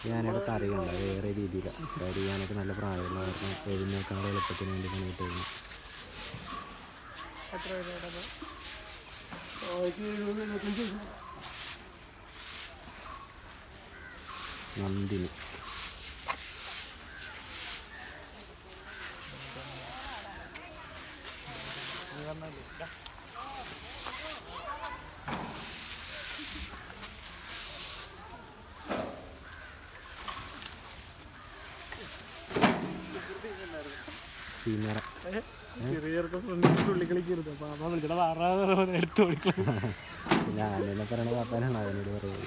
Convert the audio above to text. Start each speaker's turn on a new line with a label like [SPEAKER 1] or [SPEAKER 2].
[SPEAKER 1] ഈ തറയുണ്ട് വേറെ രീതിയിലാണ് അതായത് ഞാനൊക്കെ നല്ല പ്രായമുള്ള കാരണം എഴുന്നേക്കാനുള്ള എളുപ്പത്തിന് വേണ്ടി പണിയിട്ട് കഴിഞ്ഞു
[SPEAKER 2] എത്ര രൂപയുടെ
[SPEAKER 1] നന്ദിനി പിന്നെ ആനേനെ പറയണ വാർത്താനാണ് അവനോട് പറയുന്നത്.